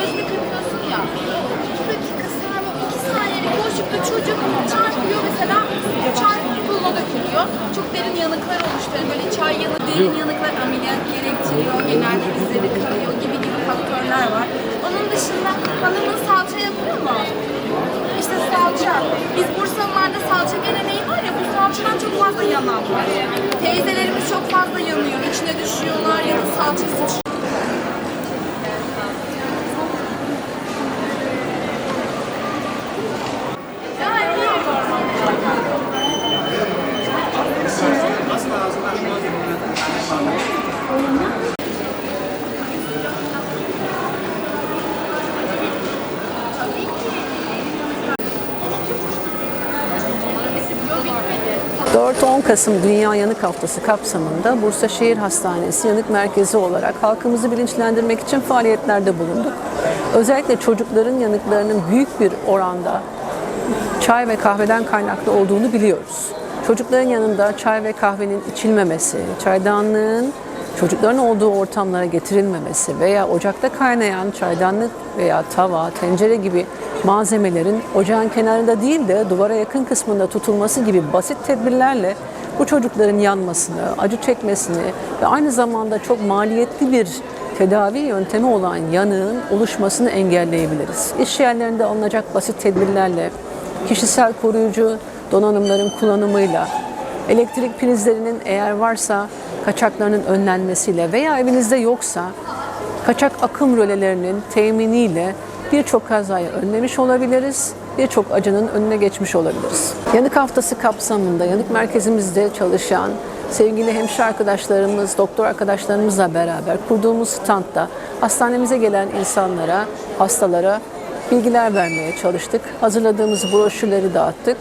gözünü kırpıyorsun ya. İki dakika sonra iki saniyelik boşlukta çocuk çarpıyor mesela çarpıp koluna dökülüyor. Çok derin yanıklar oluşturuyor. Hani böyle çay yanı, derin yanıklar ameliyat gerektiriyor. Genelde dizleri kanıyor gibi gibi faktörler var. Onun dışında hanımın salça yapıyor mu? İşte salça. Biz Bursalılarda salça geleneği var ya bu salçadan çok fazla yanan var. Teyzelerimiz çok fazla yanıyor. İçine düşüyorlar ya da salça sıçrıyor. 4-10 Kasım Dünya Yanık Haftası kapsamında Bursa Şehir Hastanesi Yanık Merkezi olarak halkımızı bilinçlendirmek için faaliyetlerde bulunduk. Özellikle çocukların yanıklarının büyük bir oranda çay ve kahveden kaynaklı olduğunu biliyoruz. Çocukların yanında çay ve kahvenin içilmemesi, çaydanlığın çocukların olduğu ortamlara getirilmemesi veya ocakta kaynayan çaydanlık veya tava, tencere gibi malzemelerin ocağın kenarında değil de duvara yakın kısmında tutulması gibi basit tedbirlerle bu çocukların yanmasını, acı çekmesini ve aynı zamanda çok maliyetli bir tedavi yöntemi olan yanığın oluşmasını engelleyebiliriz. İş yerlerinde alınacak basit tedbirlerle, kişisel koruyucu donanımların kullanımıyla, elektrik prizlerinin eğer varsa kaçaklarının önlenmesiyle veya evinizde yoksa kaçak akım rölelerinin teminiyle birçok kazayı önlemiş olabiliriz, birçok acının önüne geçmiş olabiliriz. Yanık haftası kapsamında yanık merkezimizde çalışan sevgili hemşire arkadaşlarımız, doktor arkadaşlarımızla beraber kurduğumuz standta hastanemize gelen insanlara, hastalara bilgiler vermeye çalıştık. Hazırladığımız broşürleri dağıttık.